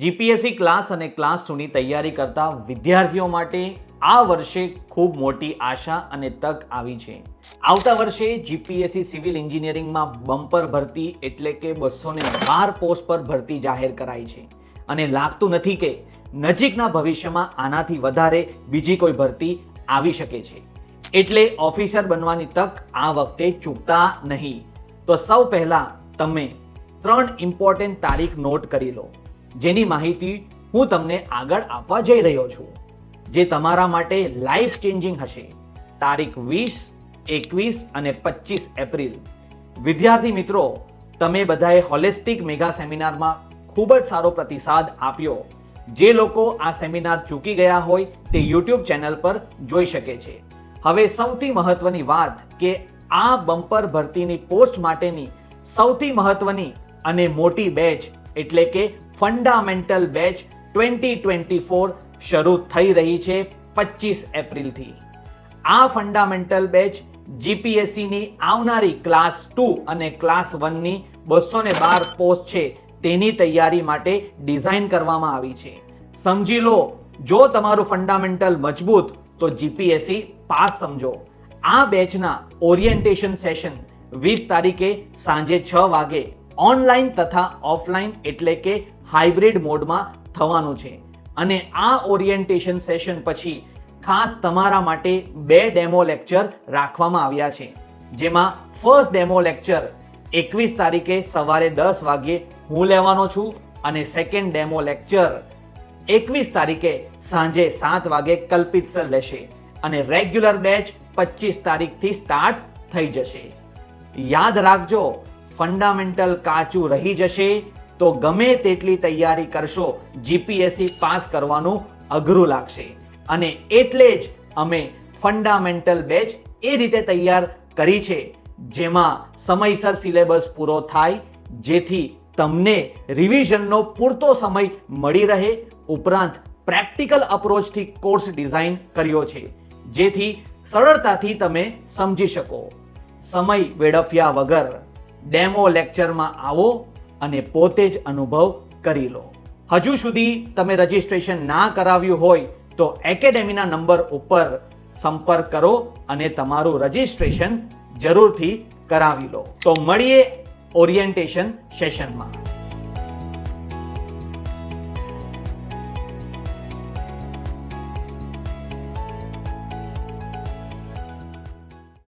GPSC class અને class ટુની તૈયારી કરતા વિદ્યાર્થીઓ માટે આ વર્ષે ખૂબ મોટી આશા અને તક આવી છે. આવતા વર્ષે જીપીએસસી સિવિલ એન્જિનિયરિંગમાં બમ્પર ભરતી એટલે કે બસો ને બાર પોસ્ટ પર ભરતી જાહેર કરાઈ છે. અને લાગતું નથી કે નજીકના ભવિષ્યમાં આનાથી વધારે બીજી કોઈ ભરતી આવી શકે છે. એટલે ઓફિસર બનવાની તક આ વખતે ચૂકતા નહીં. તો સૌ પહેલાં તમે ત્રણ ઇમ્પોર્ટન્ટ તારીખ નોટ કરી લો. જેની માહિતી હું તમને આગળ આપવા જઈ રહ્યો છું, જે તમારા માટે લાઈફ ચેન્જિંગ હશે. તારીખ વીસ, એકવીસ અને પચીસ એપ્રિલ. વિદ્યાર્થી મિત્રો, તમે બધાએ હોલિસ્ટિક મેગા સેમિનારમાં ખૂબ જ સારો પ્રતિસાદ આપ્યો. જે લોકો આ સેમિનાર ચૂકી ગયા હોય તે યુટ્યુબ ચેનલ પર જોઈ શકે છે. હવે સૌથી મહત્વની વાત કે આ બમ્પર ભરતીની પોસ્ટ માટેની સૌથી મહત્વની અને મોટી બેચ એટલે કે fundamental batch twenty twenty four શરૂ થઈ રહી છે પચીસ એપ્રિલથી. આ ફંડામેન્ટલ બેચ જીપીએસસીની આવનારી ક્લાસ ટુ અને ક્લાસ વનની બસો ને બાર પોસ્ટ છે તેની તૈયારી માટે ડિઝાઇન કરવામાં આવી છે. સમજી લો, જો તમારું ફંડામેન્ટલ મજબૂત, તો જીપીએસસી પાસ સમજો. આ બેચના ઓરિએન્ટેશન સેશન વીસ તારીખે સાંજે છ વાગે ઓનલાઈન તથા ઓફલાઈન એટલે કે હાઇબ્રિડ મોડમાં થવાનું છે. અને આ ઓરિએન્ટેશન સેશન પછી ખાસ તમારા માટે બે ડેમો લેક્ચર રાખવામાં આવ્યા છે. જેમાં ફર્સ્ટ ડેમો લેક્ચર એકવીસ તારીખે સવારે દસ વાગ્યે હું લેવાનો છું અને સેકન્ડ ડેમો લેક્ચર એકવીસ તારીખે સાંજે સાત વાગે કલ્પિત સર લેશે અને રેગ્યુલર બેચ પચીસ તારીખથી સ્ટાર્ટ થઈ જશે. યાદ રાખજો ફંડામેન્ટલ કાચું રહી જશે, તો ગમે તેટલી તૈયારી કરશો જીપીએસસી પાસ કરવાનું અઘરું લાગશે. અને એટલે જ અમે ફંડામેન્ટલ બેચ એ રીતે તૈયાર કરી છે, જેમાં સમયસર સિલેબસ પૂરો થાય, જેથી તમને રિવિઝનનો પૂરતો સમય મળી રહે, ઉપરાંત પ્રેક્ટિકલ અપ્રોચથી કોર્સ ડિઝાઇન કર્યો છે, જેથી સરળતાથી તમે સમજી શકો. સમય વેડફ્યા વગર ડેમો લેક્ચરમાં આવો અને પોતે જ અનુભવ કરી લો. હજુ સુધી તમે રજિસ્ટ્રેશન ના કરાવ્યું હોય તો એકેડેમીના નંબર ઉપર સંપર્ક કરો અને તમારું રજિસ્ટ્રેશન જરૂરથી કરાવી લો. તો મળીએ ઓરિએન્ટેશન સેશનમાં.